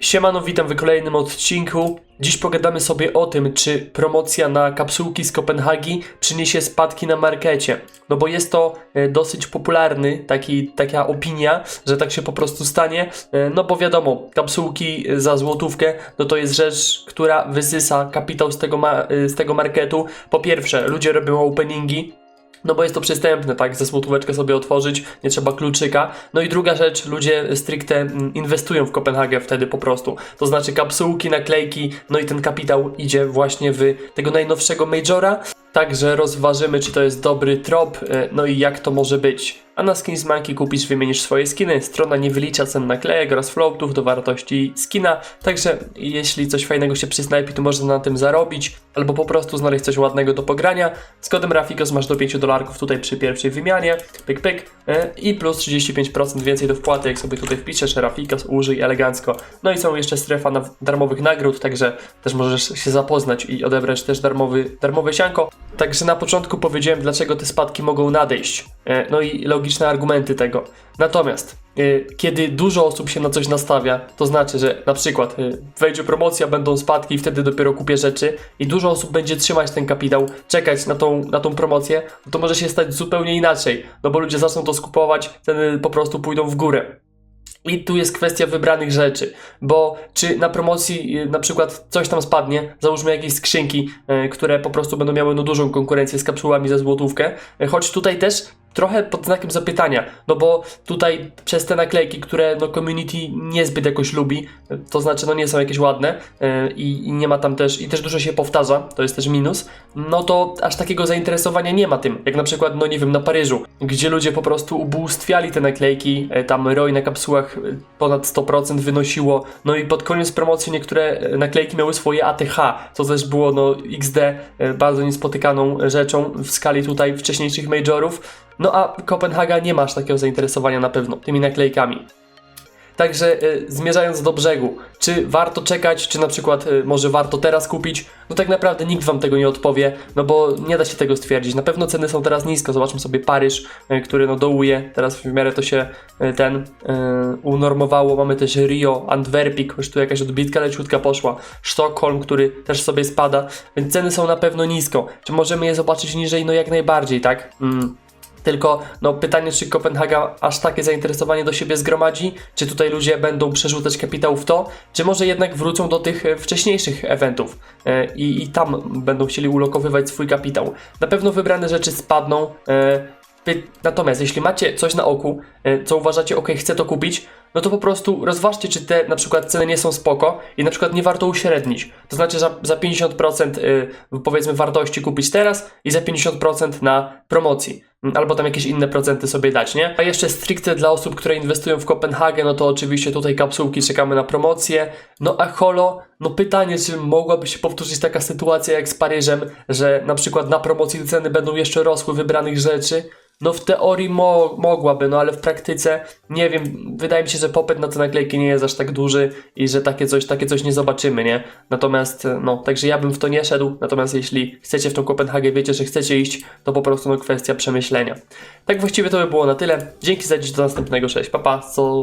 Siemano, witam w kolejnym odcinku. Dziś pogadamy sobie o tym, czy promocja na kapsułki z Kopenhagi przyniesie spadki na markecie. No bo jest to e, dosyć popularny, taki, taka opinia, że tak się po prostu stanie. E, No bo wiadomo, kapsułki za złotówkę, no to jest rzecz, która wysysa kapitał z tego, e, z tego marketu. Po pierwsze, ludzie robią openingi, no bo jest to przystępne, tak, ze złotóweczkę sobie otworzyć, nie trzeba kluczyka. No i druga rzecz, ludzie stricte mm, inwestują w Kopenhagę wtedy po prostu. To znaczy kapsułki, naklejki, no i ten kapitał idzie właśnie w tego najnowszego Majora. Także rozważymy, czy to jest dobry trop, e, no i jak to może być. A na Skins Monkey kupisz, wymienisz swoje skiny. Strona nie wylicza cen naklejek oraz floatów do wartości skina, także jeśli coś fajnego się przysnajpi, to można na tym zarobić, albo po prostu znaleźć coś ładnego do pogrania. Z kodem Rafikos masz do 5 dolarków tutaj przy pierwszej wymianie, pyk pyk, e, i plus 35% więcej do wpłaty, jak sobie tutaj wpiszesz Rafikos, użyj elegancko. No i są jeszcze strefa na darmowych nagród, także też możesz się zapoznać i odebrać też darmowy, darmowe sianko. Także na początku powiedziałem, dlaczego te spadki mogą nadejść. E, No i logiczne argumenty tego. Natomiast e, kiedy dużo osób się na coś nastawia, to znaczy, że na przykład e, wejdzie promocja, będą spadki i wtedy dopiero kupię rzeczy i dużo osób będzie trzymać ten kapitał, czekać na tą, na tą promocję, to może się stać zupełnie inaczej, no bo ludzie zaczną to skupować, ceny po prostu pójdą w górę. I tu jest kwestia wybranych rzeczy, bo czy na promocji na przykład coś tam spadnie, załóżmy jakieś skrzynki, które po prostu będą miały no dużą konkurencję z kapsułami za złotówkę, choć tutaj też trochę pod znakiem zapytania, no bo tutaj przez te naklejki, które no community niezbyt jakoś lubi, to znaczy no nie są jakieś ładne y, i, nie ma tam też, i też dużo się powtarza, to jest też minus, no to aż takiego zainteresowania nie ma tym, jak na przykład, no nie wiem, na Paryżu, gdzie ludzie po prostu ubóstwiali te naklejki, e, tam ROI na kapsułach e, ponad 100% wynosiło, no i pod koniec promocji niektóre naklejki miały swoje ATH, co też było no XD e, bardzo niespotykaną rzeczą w skali tutaj wcześniejszych majorów, no a Kopenhaga nie ma aż takiego zainteresowania na pewno tymi naklejkami. Także y, zmierzając do brzegu, czy warto czekać, czy na przykład y, może warto teraz kupić? No tak naprawdę nikt wam tego nie odpowie, no bo nie da się tego stwierdzić. Na pewno ceny są teraz nisko. Zobaczmy sobie Paryż, y, który no dołuje. Teraz w miarę to się y, ten y, unormowało. Mamy też Rio, Antwerpik, już tu jakaś odbitka leciutka poszła. Sztokholm, który też sobie spada, więc ceny są na pewno nisko. Czy możemy je zobaczyć niżej? No jak najbardziej, tak? Mm. Tylko no, pytanie, czy Kopenhaga aż takie zainteresowanie do siebie zgromadzi? Czy tutaj ludzie będą przerzucać kapitał w to? Czy może jednak wrócą do tych e, wcześniejszych eventów e, i, i tam będą chcieli ulokowywać swój kapitał? Na pewno wybrane rzeczy spadną. E, natomiast jeśli macie coś na oku, co uważacie, ok, chcę to kupić, no to po prostu rozważcie, czy te na przykład ceny nie są spoko i na przykład nie warto uśrednić. To znaczy za, za 50% y, powiedzmy wartości kupić teraz i za 50% na promocji. Mm, Albo tam jakieś inne procenty sobie dać, nie? A jeszcze stricte dla osób, które inwestują w Kopenhagę, no to oczywiście tutaj kapsułki czekamy na promocję. No a holo, no pytanie, czy mogłaby się powtórzyć taka sytuacja jak z Paryżem, że na przykład na promocji ceny będą jeszcze rosły wybranych rzeczy. No w teorii mo mogłaby, no ale w praktyce nie wiem, wydaje mi się, że popyt na te naklejki nie jest aż tak duży i że takie coś, takie coś nie zobaczymy, nie? Natomiast, e, no, także ja bym w to nie szedł, natomiast jeśli chcecie w tą Kopenhagę, wiecie, że chcecie iść, to po prostu no kwestia przemyślenia. Tak właściwie to by było na tyle. Dzięki za dziś, do następnego, cześć, papa, co...